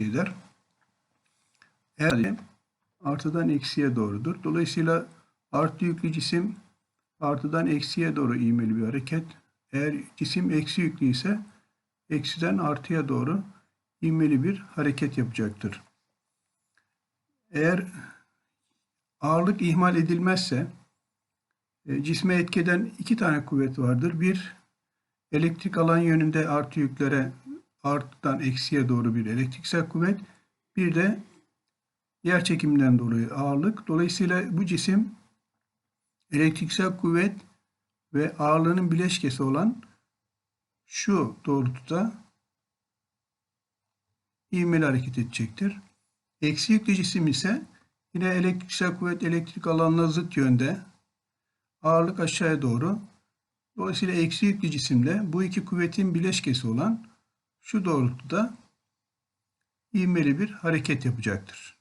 etki eder. Eğer artıdan eksiye doğrudur. Dolayısıyla artı yüklü cisim artıdan eksiye doğru ivmeli bir hareket. Eğer cisim eksi yüklü ise eksiden artıya doğru ivmeli bir hareket yapacaktır. Eğer ağırlık ihmal edilmezse e, cisme etkeden iki tane kuvvet vardır. Bir, elektrik alan yönünde artı yüklere artıdan eksiye doğru bir elektriksel kuvvet. Bir de yer çekiminden dolayı ağırlık. Dolayısıyla bu cisim elektriksel kuvvet ve ağırlığının bileşkesi olan şu doğrultuda ivmeli hareket edecektir. Eksi yüklü cisim ise yine elektriksel kuvvet elektrik alanına zıt yönde ağırlık aşağıya doğru. Dolayısıyla eksi yüklü cisimde bu iki kuvvetin bileşkesi olan şu doğrultuda ivmeli bir hareket yapacaktır.